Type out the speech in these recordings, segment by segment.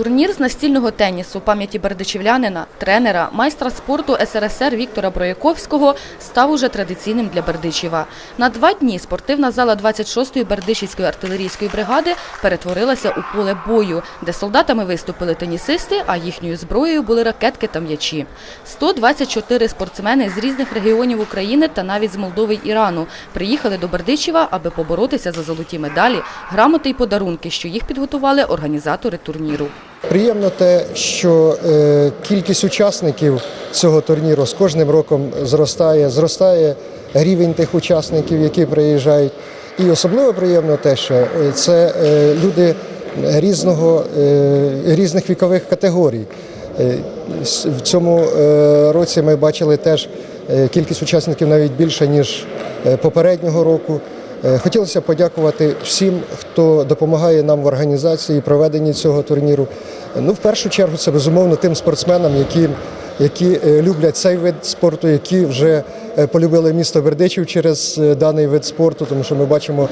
Турнір з настільного тенісу пам'яті бердичівлянина, тренера, майстра спорту СРСР Віктора Брояковського став уже традиційним для Бердичева. На два дні спортивна зала 26-ї Бердичівської артилерійської бригади перетворилася у поле бою, де солдатами виступили тенісисти, а їхньою зброєю були ракетки та м'ячі. 124 спортсмени з різних регіонів України та навіть з Молдови й Ірану приїхали до Бердичева, аби поборотися за золоті медалі, грамоти й подарунки, що їх підготували організатори турніру. Приємно те, що е, кількість учасників цього турніру з кожним роком зростає, зростає рівень тих учасників, які приїжджають. І особливо приємно те, що е, це е, люди різного, різних вікових категорій. В цьому році ми бачили теж кількість учасників навіть більше, ніж попереднього року. Е, Хотілося подякувати всім, хто допомагає нам в організації і проведенні цього турніру. Ну, в першу чергу, це безумовно тим спортсменам, які, які е, люблять цей вид спорту, які вже е, полюбили місто Бердичів через даний вид спорту, тому що ми бачимо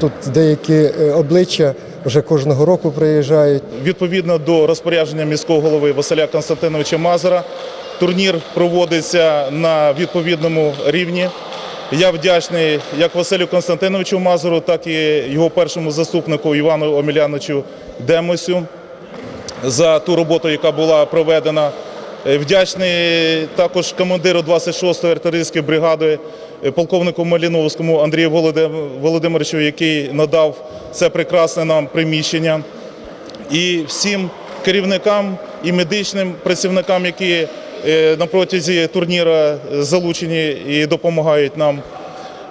тут деякі обличчя вже кожного року приїжджають. Відповідно до розпорядження міського голови Василя Константиновича Мазера, турнір проводиться на відповідному рівні. Я вдячний як Василю Константиновичу Мазеру, так і його першому заступнику Івану Омеляновичу Демосю за ту роботу, яка була проведена. Е, Вдячний також командиру 26-ї артилерійської бригади, е, полковнику Маліновському Андрію Володим- Володимировичу, який надав це прекрасне нам приміщення і всім керівникам і медичним працівникам, які на протязі турніра залучені і допомагають нам.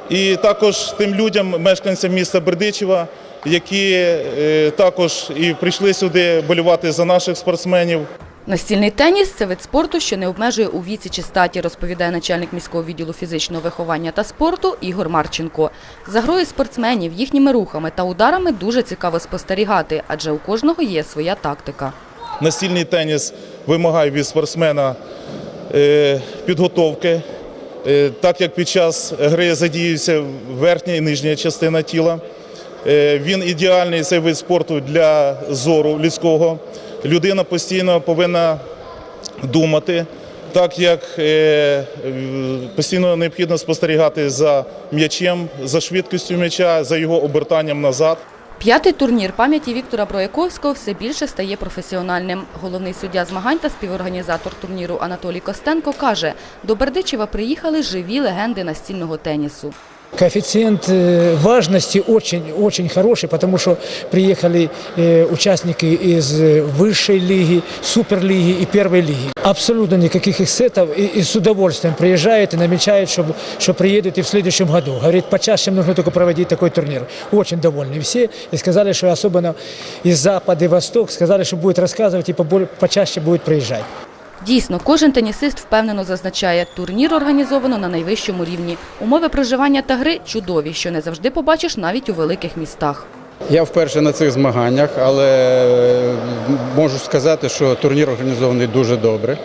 І також тим людям, мешканцям міста Бердичева, які е, також і прийшли сюди болювати за наших спортсменів. Настільний теніс – це вид спорту, що не обмежує у віці чи статі, розповідає начальник міського відділу фізичного виховання та спорту Ігор Марченко. За грою спортсменів, їхніми рухами та ударами дуже цікаво спостерігати, адже у кожного є своя тактика. Настільний теніс вимагає від спортсмена е, підготовки, е, так як під час гри задіюється верхня і нижня частина тіла. Е, Він ідеальний цей вид спорту для зору людського. Людина постійно повинна думати, так як е, постійно необхідно спостерігати за м'ячем, за швидкістю м'яча, за його обертанням назад. П'ятий турнір пам'яті Віктора Брояковського все більше стає професіональним. Головний суддя змагань та співорганізатор турніру Анатолій Костенко каже, до Бердичева приїхали живі легенди настільного тенісу. Коэффициент э, важности очень, очень хороший, потому что приехали э, участники из э, высшей лиги, суперлиги и первой лиги. Абсолютно никаких эксцессов и, и с удовольствием приезжают и намечают, что, что приедут и в следующем году. Говорит, почаще нужно только проводить такой турнир. Очень довольны все и сказали, что особенно из Запада и Восток сказали, что будет рассказывать и поболь- почаще будет приезжать. Дійсно, кожен тенісист впевнено зазначає, турнір організовано на найвищому рівні. Умови проживання та гри чудові, що не завжди побачиш навіть у великих містах. Я вперше на цих змаганнях, але можу сказати, що турнір організований дуже добре.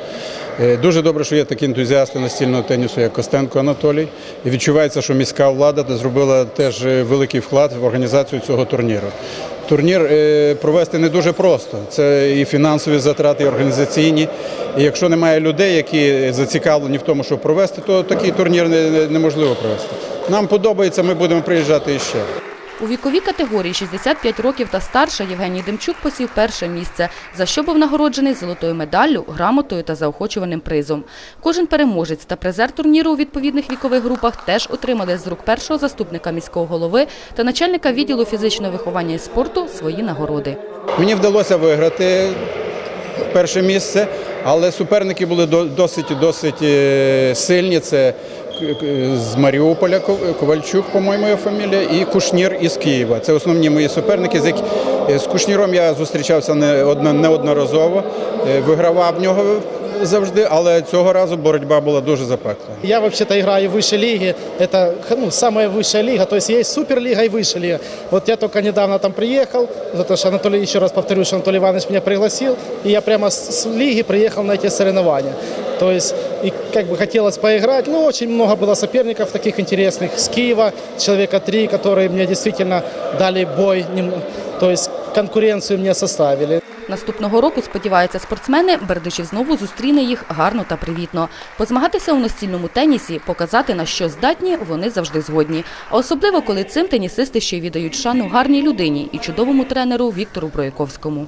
Е, Дуже добре, що є такі ентузіасти настільного тенісу, як Костенко Анатолій. І відчувається, що міська влада зробила теж е, великий вклад в організацію цього турніру. Турнір е, провести не дуже просто. Це і фінансові затрати, і організаційні. І якщо немає людей, які зацікавлені в тому, щоб провести, то такий турнір не- не- неможливо провести. Нам подобається, ми будемо приїжджати іще. У віковій категорії 65 років та старше Євгеній Демчук посів перше місце, за що був нагороджений золотою медаллю, грамотою та заохочуваним призом. Кожен переможець та призер турніру у відповідних вікових групах теж отримали з рук першого заступника міського голови та начальника відділу фізичного виховання і спорту свої нагороди. Мені вдалося виграти перше місце, але суперники були до- досить досить е, сильні. Це з Маріуполя Ко- Ковальчук, по-моєму, його фамілія, і Кушнір із Києва. Це основні мої суперники. З які- е, З Кушніром я зустрічався не одно- неодноразово, е, вигравав в нього завжди, але цього разу боротьба була дуже запекла. Я вообще-то играю в высшей лиге. Это ну, самая высшая лига. То есть есть суперлига и высшая лига. Вот я только недавно там приехал, потому что Анатолий, еще раз повторю, что Анатолий Иванович меня пригласил, и я прямо с, с лиги приехал на эти соревнования. То есть, и как бы хотелось поиграть, но очень много было соперников таких интересных. С Киева человека три, которые мне действительно дали бой, нем- то есть конкуренцию мне составили. Наступного року, сподіваються спортсмени, Бердичів знову зустріне їх гарно та привітно. Позмагатися у настільному тенісі, показати на що здатні, вони завжди згодні. А особливо, коли цим тенісисти ще й віддають шану гарній людині і чудовому тренеру Віктору Брояковському.